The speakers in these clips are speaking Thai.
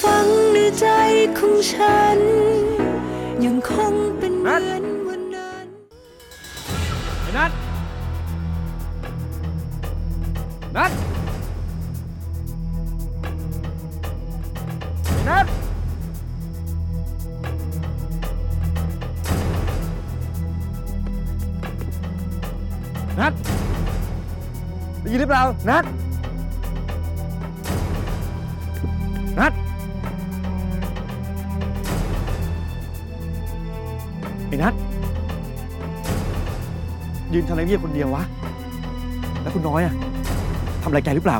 ฝังในใจของฉัน ยังคงเป็นเหมือนวันนั้น ไอ้นัทนัทไอ้นัทนัทได้ยินหรือเปล่า นัทนัท ไอ้นัทยืนทำอะไรเงียบคนเดียววะ แล้วคุณน้อยอะทำอะไรแกหรือเปล่า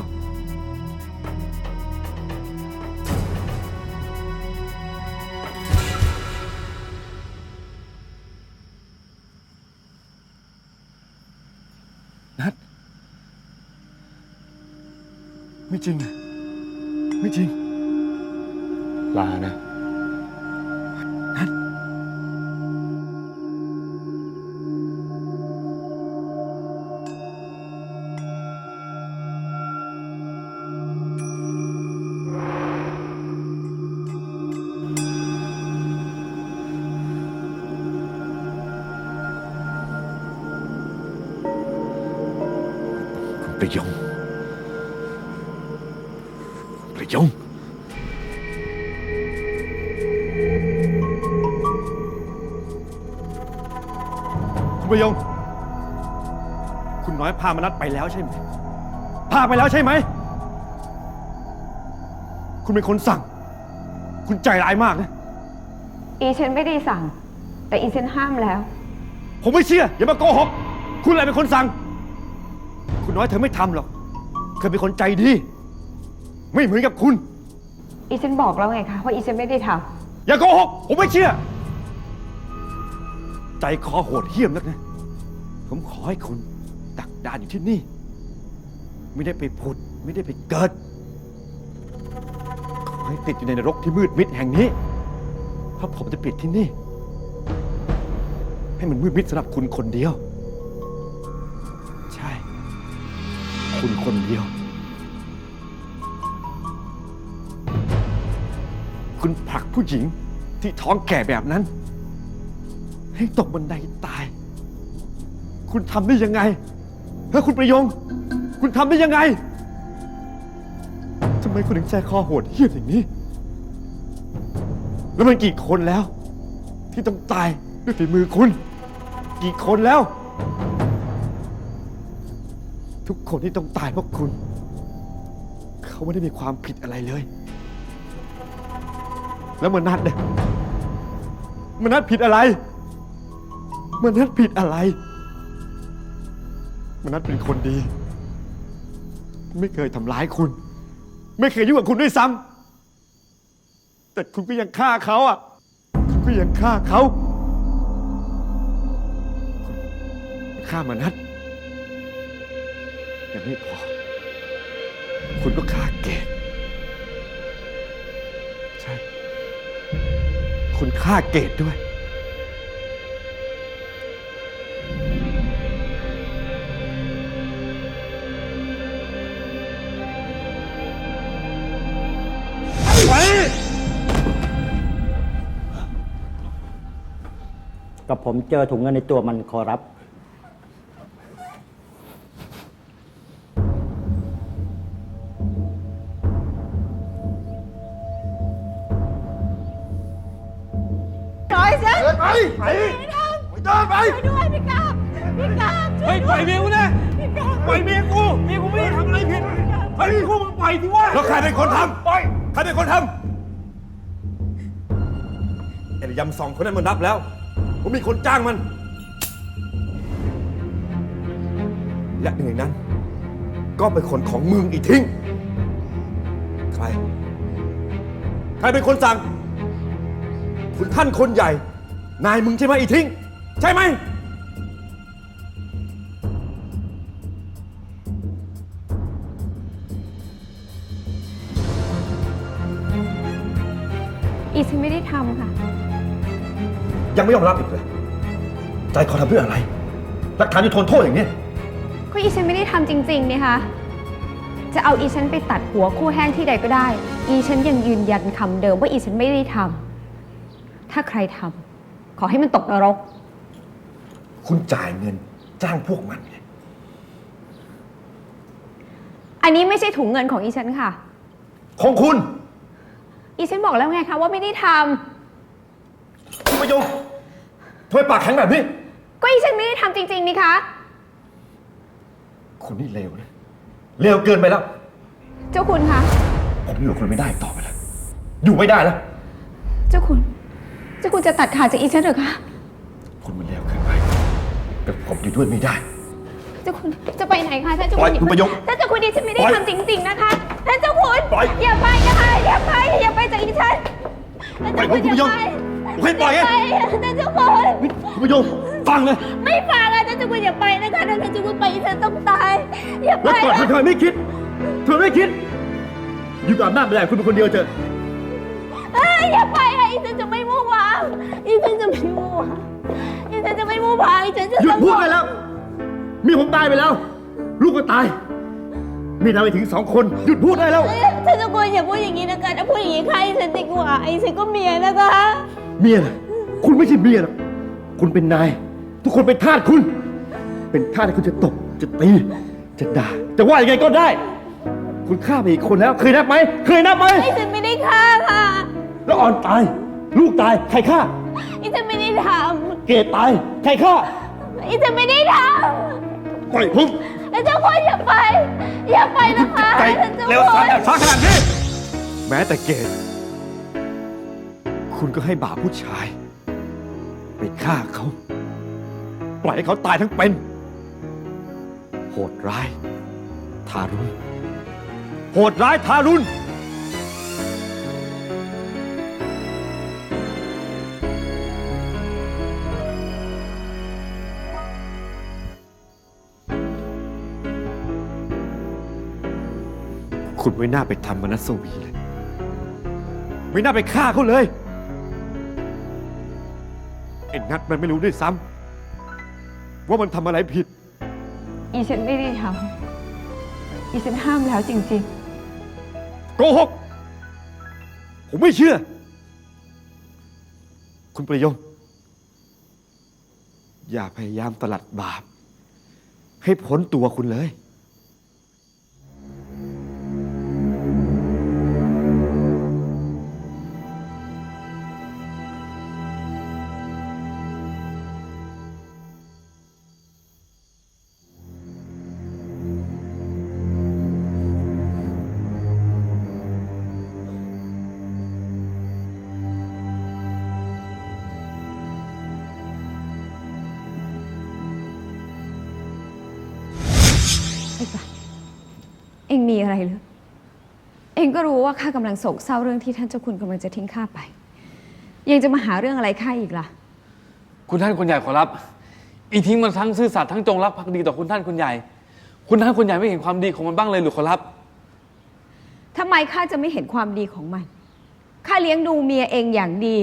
นัดไม่จริงอะไม่จริง ลานะ ประยงคุณประยง คุณประยง คุณน้อยพามานัดไปแล้วใช่ไหม พาไปแล้วใช่ไหม คุณเป็นคนสั่ง คุณใจร้ายมากนะ อีฉันไม่ได้สั่ง แต่อีฉันห้ามแล้ว ผมไม่เชื่อ อย่ามาโกหก คุณอะไรเป็นคนสั่ง คุณน้อยเธอไม่ทำหรอก เธอเป็นคนใจดี ไม่เหมือนกับคุณ อีฉันบอกแล้วไงคะว่าอีฉันไม่ได้ทอย่าโกหกผมไม่เชื่อ ใจคอโหดเหี้ยมนักนะ ผมขอให้คุณดักดานอยู่ที่นี่ ไม่ได้ไปผุด ไม่ได้ไปเกิด ขอให้ติดอยู่ในนรกที่มืดมิดแห่งนี้ เพราะผมจะปิดที่นี่ ให้มันมืดมิดสำหรับคุณคนเดียว คุณคนเดียว คุณผลักผู้หญิงที่ท้องแก่แบบนั้น ให้ตกบันไดตาย คุณทำได้ยังไงเฮ้ยคุณประยง คุณทำได้ยังไงทำไมคุณถึงใจคอโหดเหี้ยมอย่างนี้ แล้วมันกี่คนแล้ว ที่ต้องตายด้วยฝีมือคุณ กี่คนแล้ว ทุกคนที่ต้องตายเพราะคุณ เขาไม่ได้มีความผิดอะไรเลย แล้วมนัดเนี่ยมนัดผิดอะไรมนัดผิดอะไรมนัดเป็นคนดี ไม่เคยทำร้ายคุณ ไม่เคยยุ่งกับคุณด้วยซ้ำแต่คุณก็ยังฆ่าเขาอะคุณก็ยังฆ่าเขาฆ่ามนัด ยังไม่พอ คุณก็ฆ่าเกดใช่ คุณฆ่าเกดด้วย กับผมเจอถุงเงินในตัวมันขอรับ เมียกูเมียกูไม่ได้ทำอะไรผิดเฮ้ยพวกมึงปล่อยสิวะแล้วใครเป็นคนทำ ปล่อย ใครเป็นคนทำไอ้ยำสองคนนั้นมันรับแล้ว ผมมีคนจ้างมัน และหนึ่งในนั้น ก็เป็นคนของมึงอีกทิ้ง ใคร ใครเป็นคนสั่ง คุณท่านคนใหญ่ นายมึงใช่ไหมอีทิ้ง ใช่ไหม อีฉันไม่ได้ทำค่ะ ยังไม่ยอมรับอีกเลยใจคอทำเพื่ออะไร หลักฐานจะทนโทษอย่างนี้ก็อีฉันไม่ได้ทำจริงๆนี่คะ จะเอาอีฉันไปตัดหัวคู่แห้งที่ใดก็ได้ อีฉันยังยืนยันคำเดิมว่าอีฉันไม่ได้ทำถ้าใครทำขอให้มันตกนรก คุณจ่ายเงินจ้างพวกมันไงอันนี้ไม่ใช่ถุงเงินของอีฉันค่ะ ของคุณ อีฉันบอกแล้วไงคะว่าไม่ได้ทคุณประยงทำไมปากแข็งแบบนี้ำก็อีฉันไม่ได้ทำจริง ๆ นี่คะ คุณนี่เลวนะเลวเกินไปแล้ว เจ้าคุณคะ ผมอยู่กับคุณไม่ได้ต่อไปแล้ว อยู่ไม่ได้แล้ว เจ้าคุณ เจ้าคุณจะตัดขาดจากอีฉันเหรอคะ คุณมันเลวเกินไปแต่ผมอยู่ด้วยไม่ได้ เจ้าคุณจะไปไหนคะท่านเจ้าปล่คุอยณคุณประยงท่านเจ้าคุณดิฉันไม่ได้ปล่อย ทำจริง ๆ นะคะ ท่านเจ้าคุณปล่อยอย่าไปนะคะอย่าไปอย่าไปจากอีฉันท่านเจ้าคุณปล่อยผมคุณประยอย่างไปผมให้ปล่อยไงอย่าไปท่านเจ้าคุณคุณประยงฟังเลย ไม่ฟังอะท่านเจ้าคุณอย่าไปนะคะท่านเจ้าคุณไปอีฉันต้องตายอย่าไปแล้วก่อนนะเธอไม่คิดเธอไม่คิด อยู่กับอำนาจไม่ได้คุณเป็นคนเดียวเจอะเอ้ยอย่าไปอะอีฉันจะไม่มู่วางอีฉันจะไม่มู่วางอีฉันจะไม่มู่วางอีฉันจะหยุดต้องพูดได้แล้ว มีผมตายไปแล้ว ลูกก็ตาย มีนาไปถึงสองคนหยุดพูดได้แล้วเอ้ยท่านเจ้าคุณอย่าพูดอย่างนี้นะคะถ้าพูดอย่างนี้ใครฉันดีกว่าอีฉันก็เมียนะคะ เมียนะคุณไม่ใช่เมียหรอกคุณเป็นนาย ทุกคนเป็นทาสคุณ เป็นทาสที่คุณจะตบจะตีจะด่าจะว่ายังไงก็ได้ คุณฆ่าไปอีกคนแล้ว เคยนับไหมเคยนับไหมอีฉันไม่ได้ฆ่าค่ะ แล้วอ่อนตาย ลูกตายใครฆ่าอีฉันไม่ได้ทเกดตายใครฆ่าำอีฉันไม่ได้ทปล่อยผมำแล้ว เจ้าคุณอย่าไป อย่าไปนะคะใจท่านเจ้าเร็วคุสาณแอบฟ้าขนาดนี้แม้แต่เกดคุณก็ให้บ่าวผู้ชาย ไปฆ่าเขา ปล่อยให้เขาตายทั้งเป็น โหดร้าย ทารุณ โหดร้ายทารุณ คุณไม่น่าไปทำมนัสวีเลย ไม่น่าไปฆ่าเขาเลย ไอ้นัทมันไม่รู้ด้วยซ้ำว่ามันทำอะไรผิด อีฉันไม่ได้ทำอีฉันห้ามแล้วจริง โกหก ผมไม่เชื่อ คุณประยง อย่าพยายามตลัดบาป ให้พ้นตัวคุณเลย องมีอะไรหรือ เองก็รู้ว่าข้ากำลังโศกเศร้าเรื่องที่ท่านเจ้าคุณกำลังจะทิ้งข้าไป ยังจะมาหาเรื่องอะไรข้าอีกล่ะ คุณท่านคุณใหญ่ขอรับ อีทิ้งมันทั้งซื่อสัตย์ทั้งจงรักภักดีต่อคุณท่านคุณใหญ่ คุณท่านคุณใหญ่ไม่เห็นความดีของมันบ้างเลยหรือขอรับทำไมข้าจะไม่เห็นความดีของมัน ข้าเลี้ยงดูเมียเองอย่างดี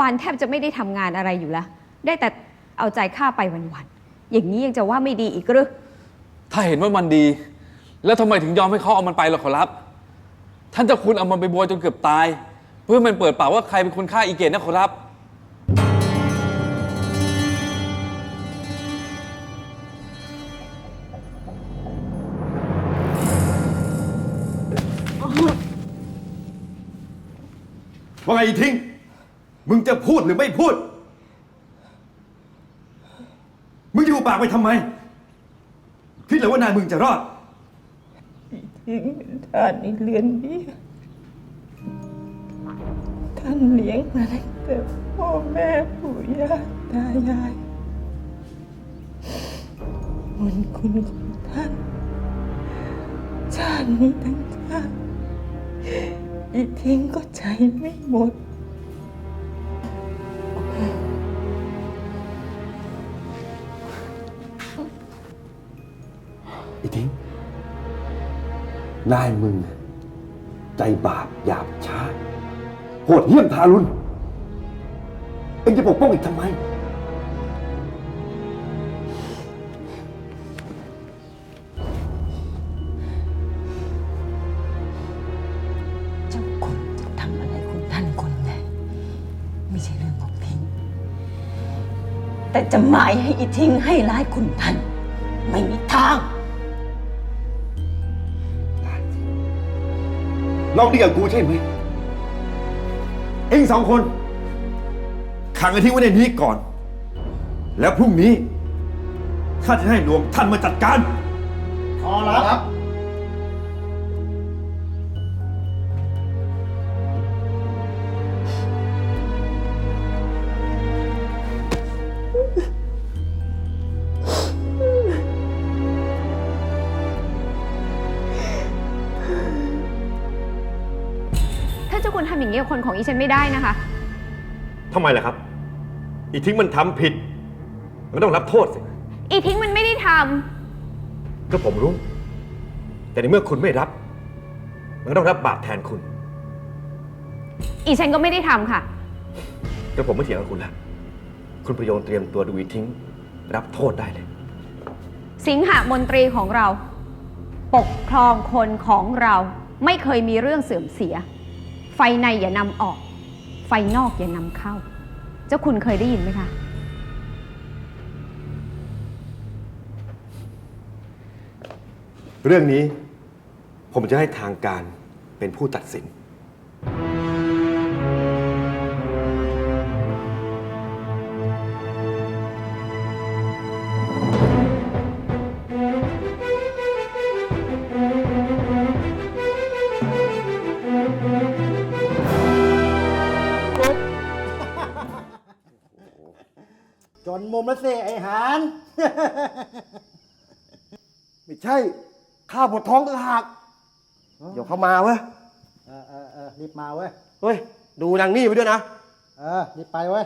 วันๆแทบจะไม่ได้ทำงานอะไรอยู่แล้วได้แต่เอาใจข้าไปวันๆ อย่างนี้ยังจะว่าไม่ดีอีกหรือ ถ้าเห็นว่ามันดี แล้วทำไมถึงยอมให้เขาเอามันไปล่ะขอรับ ท่านเจ้าคุณเอามันไปบวยจนเกือบตาย เพื่อให้มันเปิดปากว่าใครเป็นคนฆ่าอีเกตนะขอรับ ว่าไงอีทิ้ง มึงจะพูดหรือไม่พูด มึงอยู่ปากไปทำไม คิดเหรือว่านายมึงจะรอด ทิ้งเป็นทาสในเรือนนี้ท่านเลี้ยงมาตั้งแต่พ่อแม่ปู่ย่าตายายบุญคุณของท่าน ชาตินี้ทั้งชาติอีทิ้งก็ใจไม่หมด นายมึง ใจบาปหยาบช้า โหดเหี้ยมทารุณ เอ็งจะปกป้องอีกทำไม เจ้าคุณจะทำอะไรคุณท่านคนไหนไม่ใช่เรื่องของทิ้ง แต่จะหมายให้อีทิ้งให้ร้ายคุณท่าน ไม่มี ลองดีกับกูใช่ไหมเองสองคน ขังไอ้ที่ไว้ในนี้ก่อน แล้วพรุ่งนี้ ข้าจะให้หลวงท่านมาจัดการ ขอรับ คุณทำอย่างนี้กับคนของอีฉันไม่ได้นะคะ ทำไมล่ะครับ อีทิ้งมันทำผิด มันก็ต้องรับโทษสิ อีทิ้งมันไม่ได้ทก็ผมรู้ แต่ในเมื่อคุณไม่รับ มันก็ต้องรับบาปแทนคุณำอีฉันก็ไม่ได้ทำค่ะก็ผมไม่เถียงกับคุณแล้ว คุณประโยงเตรียมตัวดูอีทิ้ง รับโทษได้เลย สิงหามนตรีของเรา ปกครองคนของเราไม่เคยมีเรื่องเสื่อมเสีย ไฟในอย่านำออก ไฟนอกอย่านำเข้า เจ้าคุณเคยได้ยินไหมคะ เรื่องนี้ผมจะให้ทางการเป็นผู้ตัดสิน ไม่ใช่ ข้าปวดท้องต่างหากเดี๋ยวเข้ามาเว้ย เออเออเออรีบมาเว้ย เฮ้ย ดูนางนี่ไปด้วยนะ เออรีบไปเว้ย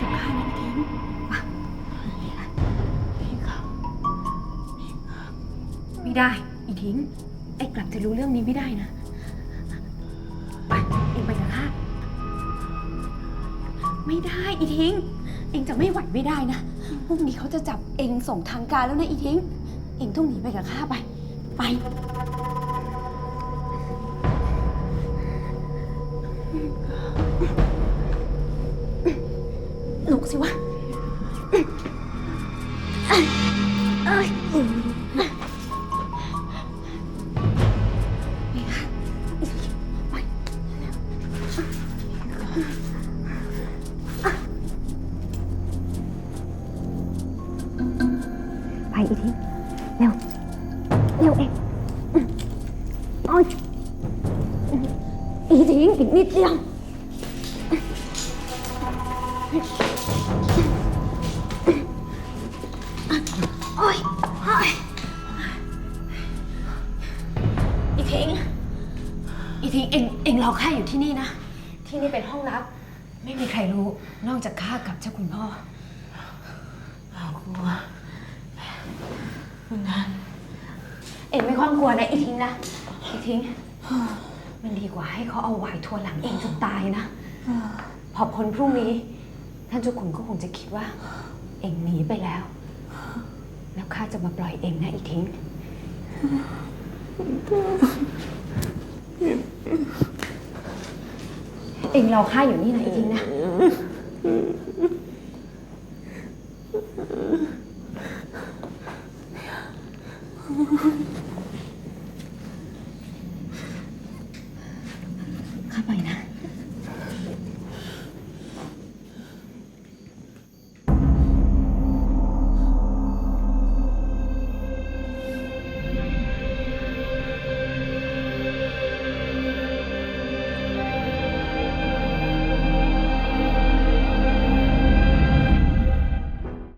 ไปกับข้านะอีทิ้งไม่ได้ อีทิ้ง ไอ้กลับจะรู้เรื่องนี้ไม่ได้นะ ไป เองไปกับข้า ไม่ได้อีทิ้ง เองจะไม่ไหวไม่ได้นะ พรุ่งนี้เขาจะจับเองส่งทางการแล้วนะอีทิ้ง เองต้องหนีไปกับข้าไป ไป สิวะเอ้ยไปไปอีกทีเร็ว เร็วเองโอ้ยอีกทีอีกนิดเดียว องเองรอข้าอยู่ที่นี่นะ ที่นี่เป็นห้องลับ ไม่มีใครรู้นอกจากข้ากับเจ้าคุณพ่อเรากลัวคุณท่านเองไม่ค่อยกลัวนะอีทิ้งนะอีทิ้ง มันดีกว่าให้เขาเอาหวายทัวหลังเองจนตายนะ พอพ้นพรุ่งนี้ ท่านเจ้าขุนก็คงจะคิดว่า เองหนีไปแล้ว แล้วข้าจะมาปล่อยเองนะอีทิ้ง เองเราค่าอยู่นี่นะอีทิ้งนะ